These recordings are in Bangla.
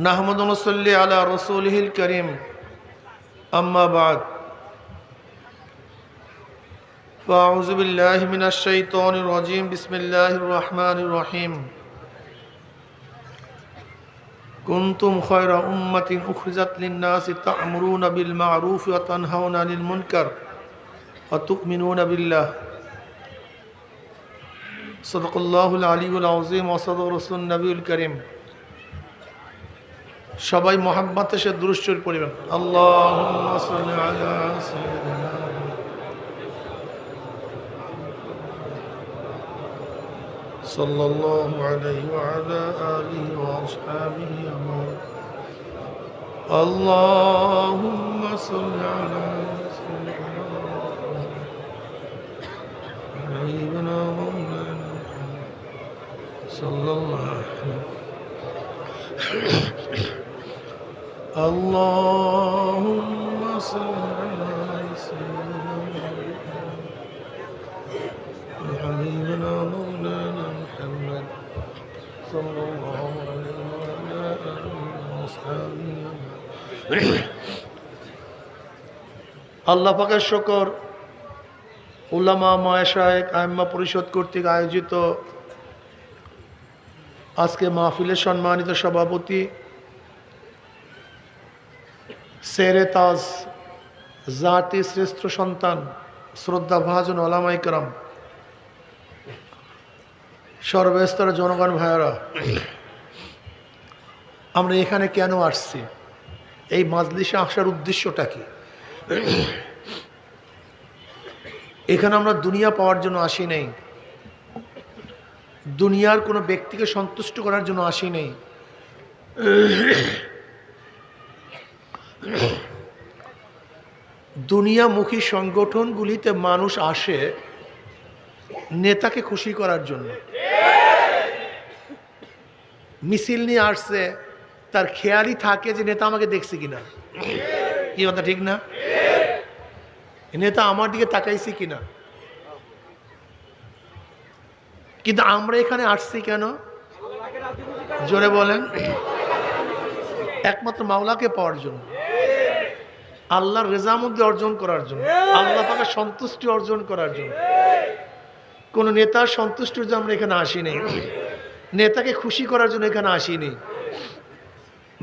نحمد ونصلي على رسوله الكريم أما بعد فأعوذ بالله من الشيطان الرجيم بسم الله الرحمن الرحيم كنتم خير أمة أخرجت للناس تأمرون بالمعروف وتنهون عن المنكر وتؤمنون بالله صدق الله العلي العظيم وصدق رسول النبي الكريم সবাই মোহাম্মতে সে দুরুশ্বর পড়িবেন আল্লাহ صلى الله عليه وعلى آله وأصحابه أجمعين اللهم صل على سيدنا حبيبنا مولانا محمد صلى الله عليه وسلم اللهم صل على سيدنا حبيبنا مولانا محمد صلى الله عليه وعلى آله وأصحابه আল্লাহ পাকের শকর উল্লামা মায়াশায়েক আইম্মা পরিষদ কর্তৃক আয়োজিত আজকে মাহফিলের সম্মানিত সভাপতি সেরে তাজ জাতি শ্রেষ্ঠ সন্তান, শ্রদ্ধা ভাজন ওলামাইকরাম সর্বস্তরের জনগণ ভাইয়েরা, আমরা এখানে কেন আসছি? এই মাজলিসে আসার উদ্দেশ্যটা কি? এখানে আমরা দুনিয়া পাওয়ার জন্য আসি নেই। দুনিয়ার কোনো ব্যক্তিকে সন্তুষ্ট করার জন্য আসি নেই। দুনিয়ামুখী সংগঠনগুলিতে মানুষ আসে নেতাকে খুশি করার জন্য। মিছিল নিয়ে আসছে, তার খেয়ালই থাকে যে নেতা আমাকে দেখছে কিনা। কি কথা, ঠিক না? নেতা আমার দিকে তাকাইছে কিনা? কিন্তু আমরা এখানে আসছি কেন? জোরে বলেন। একমাত্র মাওলাকে পাওয়ার জন্য। আল্লাহর রেজামুদ্দি অর্জন করার জন্য আল্লাহ পাকে সন্তুষ্টি অর্জন করার জন্য। কোন নেতার সন্তুষ্টির জন্য আমরা এখানে আসিনি। নেতাকে খুশি করার জন্য এখানে আসিনি।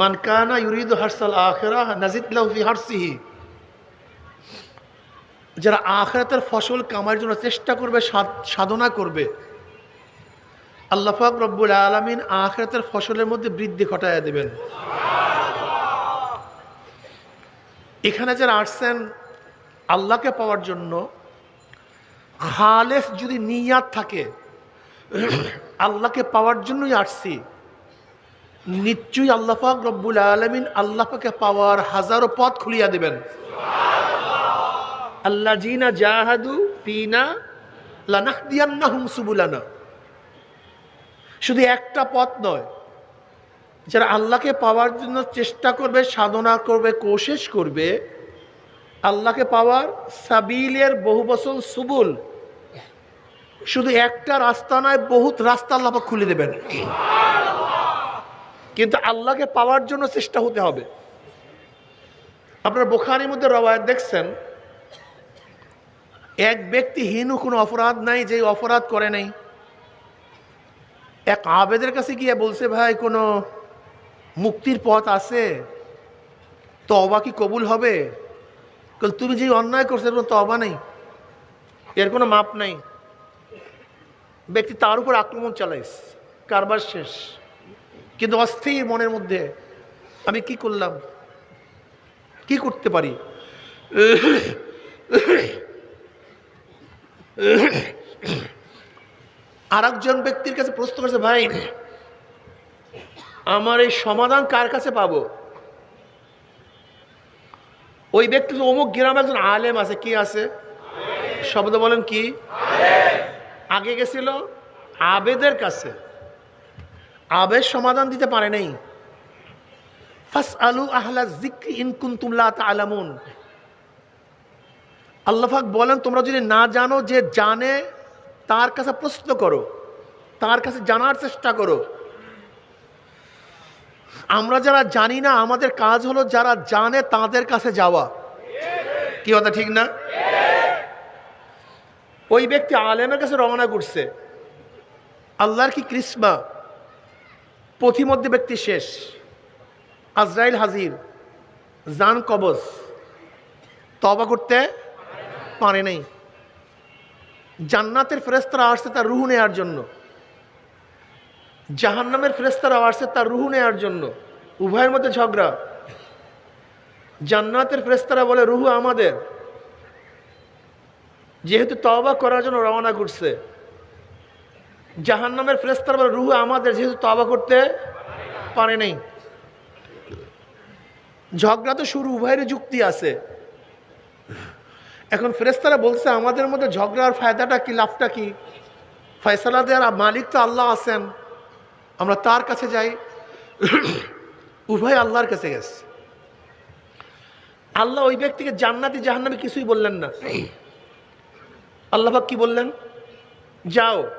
মানকানা ইউরিদ হারসাল আখেরা নাজিদুল্লাহ ফি হারসিহি। যারা আখরাতের ফসল কামার জন্য চেষ্টা করবে সাধনা করবে আল্লাহাক রব্বুল আলমিন আখরাতের ফসলের মধ্যে বৃদ্ধি ঘটাইয়া দেবেন। এখানে যারা আসছেন আল্লাহকে পাওয়ার জন্য খালেস যদি নিয়াত থাকে, আল্লাহকে পাওয়ার জন্যই আসছি, নিশ্চয়ই আল্লাহাক রব্বুল আলমিন আল্লাহকে পাওয়ার হাজারো পথ খুলিয়া দেবেন। আল্লাহ জিনা জাহাদু ফিনা লানাহদিয়ান্না হুম সুবুলানা। শুধু একটা পথ নয় যারা আল্লাহকে পাওয়ার জন্য চেষ্টা করবে, সাধনা করবে কোশেষ করবে, আল্লাহকে পাওয়ার সাবিলের বহু বছর সুবুল। শুধু একটা রাস্তা নয়, বহুত রাস্তা আল্লাহ খুলে দেবেন। কিন্তু আল্লাহকে পাওয়ার জন্য চেষ্টা হতে হবে। আপনার বোখারির মধ্যে রবায়ত দেখছেন, এক ব্যক্তি হীনু কোনো অপরাধ নাই যে অপরাধ করে নাই। এক আবেদের কাছে গিয়ে বলছে, ভাই, কোনো মুক্তির পথ আছে। তবা কি কবুল হবে? তুমি যে অন্যায় করছ, এর কোনো তবা নেই। এর কোনো মাপ নাই। ব্যক্তি তার উপর আক্রমণ চালাইস কারবার শেষ। কিন্তু অস্থির মনের মধ্যে আমি কি করলাম? কি করতে পারি? আর ব্যক্তির কাছে প্রশ্ন করছে, ভাই আমার এই সমাধান কার কাছে পাবো? ওই ব্যক্তি অমুক গ্রামে একজন আলেম আছে কি আছে? শব্দ বলেন কি? আগে গেছিল আবেদের কাছে। আবেদ সমাধান দিতে পারে নাই। ফাস আলু আহলা জিক্রি ইনকুন তুমলা আলামুন আল্লাহাক বলেন তোমরা যদি না জানো যে জানে তার কাছে প্রশ্ন করো। তার কাছে জানার চেষ্টা করো। আমরা যারা জানি না, আমাদের কাজ হলো যারা জানে তাদের কাছে যাওয়া। কি কথা, ঠিক না? ওই ব্যক্তি আলেমের কাছে রওনা করছে। আল্লাহর কি কৃষ্মা পথিমধ্যে ব্যক্তি শেষ। আজরাইল হাজির, জান কবজ। তবা করতে পারে নাই। জান্নাতের ফেরেস্তারা আসছে তার রুহু নেওয়ার জন্য। জাহান্নামের ফেরেস্তারা আসছে তার রুহু নেওয়ার জন্য। উভয়ের মধ্যে ঝগড়া। জান্নাতের ফেরেস্তারা বলে, রুহু আমাদের। যেহেতু তবা করার জন্য রওনা করছে। জাহান্নামের ফেরেস্তারা বলে, রুহু আমাদের, যেহেতু তবা করতে পারে নাই। ঝগড়া তো শুরু উভয়ের যুক্তি আছে। এখন ফেরেস্তারা বলছে, আমাদের মধ্যে ঝগড়ার ফায়দাটা কি, লাভটা কি? ফয়সালা দেওয়ার মালিক তো আল্লাহ আছেন। আমরা তার কাছে যাই। উভয় আল্লাহর কাছে গেছে। আল্লাহ ওই ব্যক্তিকে জান্নাতি জাহান্নামে কিছুই বললেন না। আল্লাহাক কি বললেন? যাও।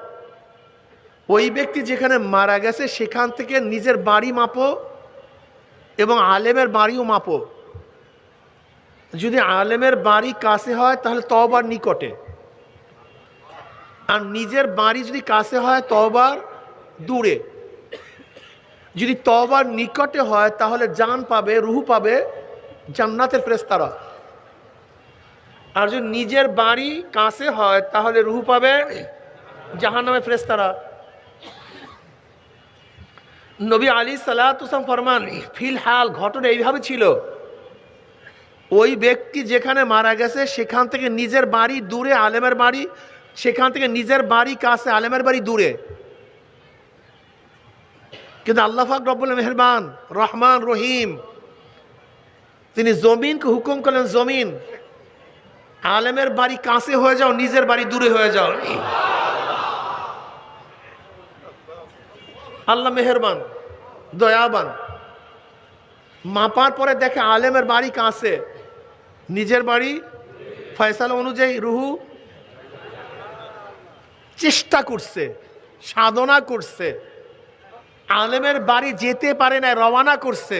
ওই ব্যক্তি যেখানে মারা গেছে, সেখান থেকে নিজের বাড়ি মাপো এবং আলেমের বাড়িও মাপো। যদি আলেমের বাড়ি কাছে হয়, তাহলে তবার নিকটে। আর নিজের বাড়ি যদি কাছে হয় তবার দূরে। যদি তবার নিকটে হয়, তাহলে জান পাবে, রুহু পাবে জান্নাতের ফ্রেস্তারা আর যদি নিজের বাড়ি কাছে হয়, তাহলে রুহু পাবে জাহান্নামে ফ্রেস্তারা নবী আলী সালাতুসাম ফরমান, ফিলহাল ঘটনা এইভাবে ছিল। ওই ব্যক্তি যেখানে মারা গেছে, সেখান থেকে নিজের বাড়ি দূরে, আলেমের বাড়ি, সেখান থেকে নিজের বাড়ি কাছে, আলেমের বাড়ি দূরে। কিন্তু আল্লাহাক রব্বুল মেহরবান, রহমান, রহিম। তিনি জমিনকে হুকুম করলেন, জমিন, আলেমের বাড়ি কাছে হয়ে যাও, নিজের বাড়ি দূরে হয়ে যাও। আল্লাহ মেহরবান, দয়াবান। মাপার পরে দেখে আলেমের বাড়ি কাছে। নিজের বাড়ি ফয়সালা অনুযায়ী রুহু চেষ্টা করছে, সাধনা করছে। আলেমের বাড়ি যেতে পারে না রওয়ানা করছে।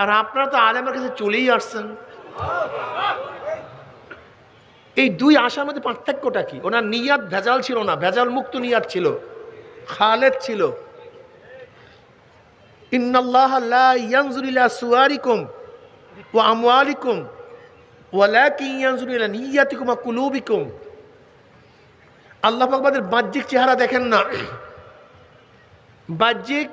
আর আপনারা তো আলেমের কাছে চলেই আসছেন। এই দুই আশার মধ্যে পার্থক্যটা কি? ওনার নিয়াত ভেজাল ছিল না, ভেজাল মুক্ত নিয়াত ছিল, খালেদ ছিল। ইন্নাল্লাহ লা আল্লাহ পাক বাহ্যিক চেহারা দেখেন না। বাহ্যিক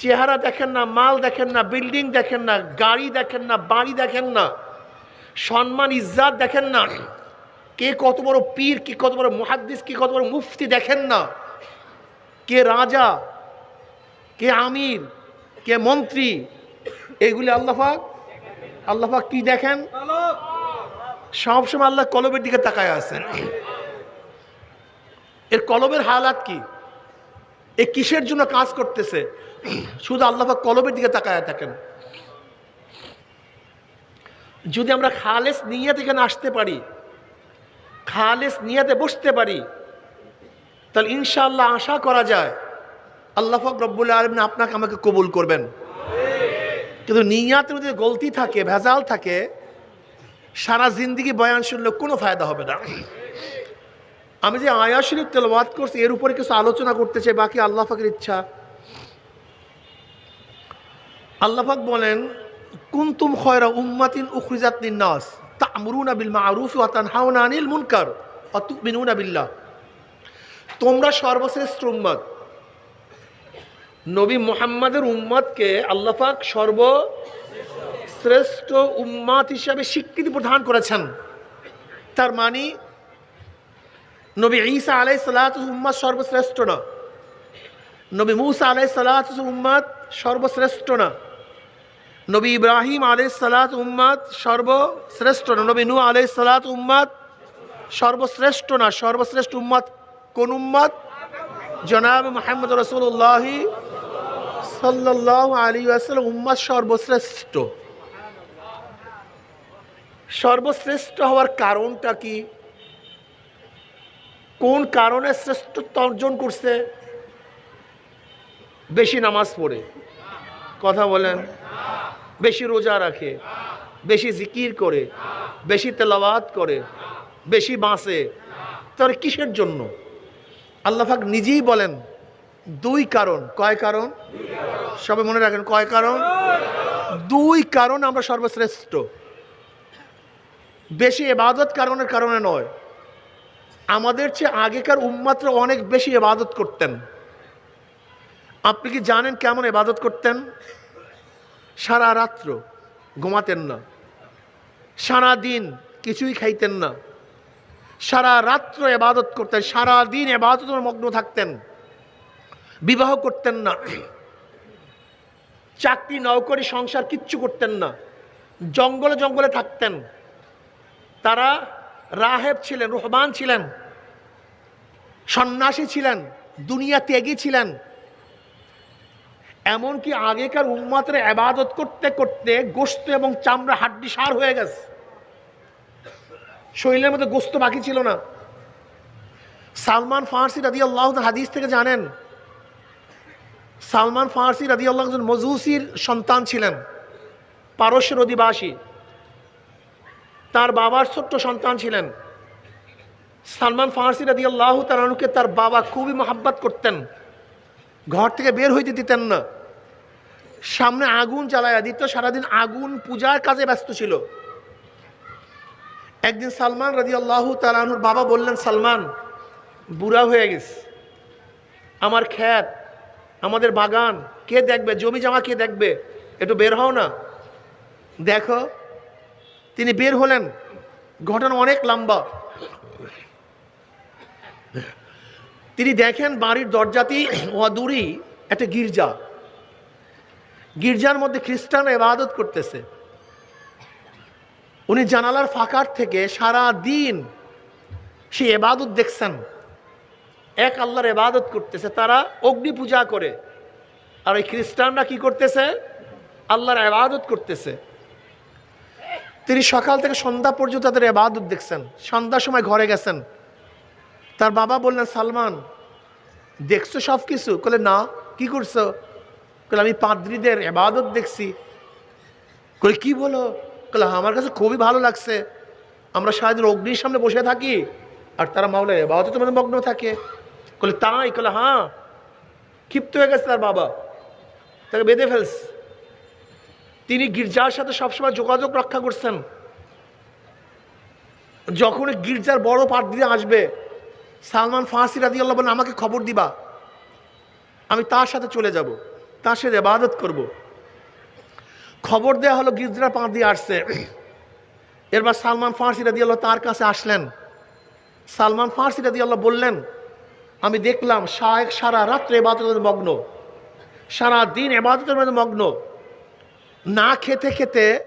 চেহারা দেখেন না, মাল দেখেন না, বিল্ডিং দেখেন না, গাড়ি দেখেন না, বাড়ি দেখেন না, সম্মান, ইজ্জাত দেখেন না। কে কত বড় পীর, কি কত বড় মুহাদ্দিস, কি কত বড় মুফতি দেখেন না। কে রাজা, কে আমির, কে মন্ত্রী, এগুলি আল্লাহাক আল্লাহাক কি দেখেন? সবসময় আল্লাহ কলবের দিকে তাকায় আছেন। এর কলবের হালাত কি? এ কিসের জন্য কাজ করতেছে? শুধু আল্লাহাক কলবের দিকে তাকায় থাকেন। যদি আমরা খালেস নিয়াতে এখানে আসতে পারি, খালেস নিয়াতে বসতে পারি, তাহলে ইনশাআল্লাহ আশা করা যায় আল্লাহ রব্বুল আলমিন আপনাকে আমাকে কবুল করবেন। কিন্তু নিয়াতের মধ্যে গলতি থাকে, ভেজাল থাকে, সারা জিন্দিগি বয়ান শুনলে কোনো ফায়দা হবে না। আমি যে আয়া শরীফ তেলবাদ করছি, এর উপরে কিছু আলোচনা করতে চাই, বাকি আল্লাহ ফাকের ইচ্ছা। আল্লাহাক বলেন, কুন্তুম খয়রা উম্মাতিন উখরিজাত নাস তা'মুরুনা বিল মা'রুফ ওয়া তানহাউনা আনিল মুনকার, ওয়া তু'মিনুনা বিল্লাহ। তোমরা সর্বশ্রেষ্ঠ উম্মত নবী মুহাম্মাদের উম্মতকে আল্লাহাক সর্বশ্রেষ্ঠ উম্মাত হিসাবে স্বীকৃতি প্রদান করেছেন। তার মানে নবী ঈসা আলাই সালাত উম্মাদ সর্বশ্রেষ্ঠ না। নবী মুসা আলাই সালাত উম্মাদ সর্বশ্রেষ্ঠ না। নবী ইব্রাহিম আলাই সালাত উম্মাদ সর্বশ্রেষ্ঠ না। নবী নু আলাই সালাত উম্মাদ সর্বশ্রেষ্ঠ না। সর্বশ্রেষ্ঠ উম্মাদ কোন উম্মাদ? জনাব মোহাম্মদ রসুল্লাহি সাল্লাহ আলী আসাল উম্মাদ সর্বশ্রেষ্ঠ। সর্বশ্রেষ্ঠ হওয়ার কারণটা কি? কোন কারণে শ্রেষ্ঠত্ব অর্জন করছে? বেশি নামাজ পড়ে, কথা বলেন, বেশি রোজা রাখে, বেশি জিকির করে, বেশি তেলাওয়াত করে, বেশি বাঁচে, তার কিসের জন্য? আল্লাহাক নিজেই বলেন, দুই কারণ, কয় কারণ? সবাই মনে রাখেন, কয় কারণ? দুই কারণ আমরা সর্বশ্রেষ্ঠ। বেশি এবাদত কারণের কারণে নয় আমাদের চেয়ে আগেকার উম্মাত্র অনেক বেশি এবাদত করতেন। আপনি কি জানেন কেমন এবাদত করতেন? সারা রাত্র ঘুমাতেন না। সারা দিন কিছুই খাইতেন না। সারা রাত্র এবাদত করতেন, সারা দিন এবাদত মগ্ন থাকতেন। বিবাহ করতেন না। চাকরি, নৌকরি, সংসার কিচ্ছু করতেন না। জঙ্গলে জঙ্গলে থাকতেন। তারা রাহেব ছিলেন, রহমান ছিলেন, সন্ন্যাসী ছিলেন, দুনিয়া ত্যাগী ছিলেন। এমনকি আগেকার উন্মাতের আবাদত করতে করতে গোস্ত এবং চামড়া হাড্ডি সার হয়ে গেছে। শরীরের মধ্যে গোস্ত বাকি ছিল না। সালমান ফার্সি রাদি আল্লাহ হাদিস থেকে জানেন, সালমান ফার্সি রাদি আল্লাহ মজুসির সন্তান ছিলেন, পারস্যের অধিবাসী। তার বাবার ছোট্ট সন্তান ছিলেন। সালমান ফার্সি রাদি আল্লাহ তালানুকে তার বাবা খুবই মহাব্বাত করতেন। ঘর থেকে বের হইতে দিতেন না। সামনে আগুন জ্বালায়া দিত, সারাদিন আগুন পূজার কাজে ব্যস্ত ছিল। একদিন সালমান রাজি আল্লাহ তালানুর বাবা বললেন, সালমান, বুড়া হয়ে গেছে। আমার খ্যাত আমাদের বাগান, কে দেখবে? জমি জামা কে দেখবে? একটু বের হও না। দেখো তিনি বের হলেন। ঘটনা অনেক লম্বা। তিনি দেখেন বাড়ির দরজাতেই অদূরই একটা গির্জা। গির্জার মধ্যে খ্রিস্টান এবাদত করতেছে। উনি জানালার ফাঁকার থেকে সারা দিন সে এবাদত দেখছেন। এক আল্লাহর এবাদত করতেছে, তারা অগ্নি পূজা করে। আর ওই খ্রিস্টানরা কি করতেছে? আল্লাহর এবাদত করতেছে। তিনি সকাল থেকে সন্ধ্যা পর্যন্ত তাদের এবাদত দেখছেন। সন্ধ্যার সময় ঘরে গেছেন। তার বাবা বললেন, সালমান, দেখছ সব কিছু বলে না, কি করছ? কলে আমি পাদ্রীদের এবাদত দেখছি। কলে কি বলো? বলে আমার কাছে খুবই ভালো লাগছে। আমরা সারাদিন অগ্নির সামনে বসে থাকি আর তারা মাওলা এবাদত তোমাদের মগ্ন থাকে। কলে তাই? কলে হ্যাঁ। ক্ষিপ্ত হয়ে গেছে তার বাবা। তাকে বেঁধে ফেলস তিনি গির্জার সাথে সবসময় যোগাযোগ রক্ষা করছেন। যখন গির্জার বড় দিয়ে আসবে, সালমান ফাঁসি রাদি আল্লাহ বলেন আমাকে খবর দিবা। আমি তার সাথে চলে যাব, তার সাথে এবাদত করব। খবর দেওয়া হলো গির্জার দিয়ে আসছে। এরপর সালমান ফাঁসি রাদি আল্লাহ তার কাছে আসলেন। সালমান ফাঁসি রাদি আল্লাহ বললেন, আমি দেখলাম শায়েক সারা রাত্রে এবাদতের মগ্ন। সারা দিন এবাদতের মধ্যে মগ্ন। না খেতে খেতে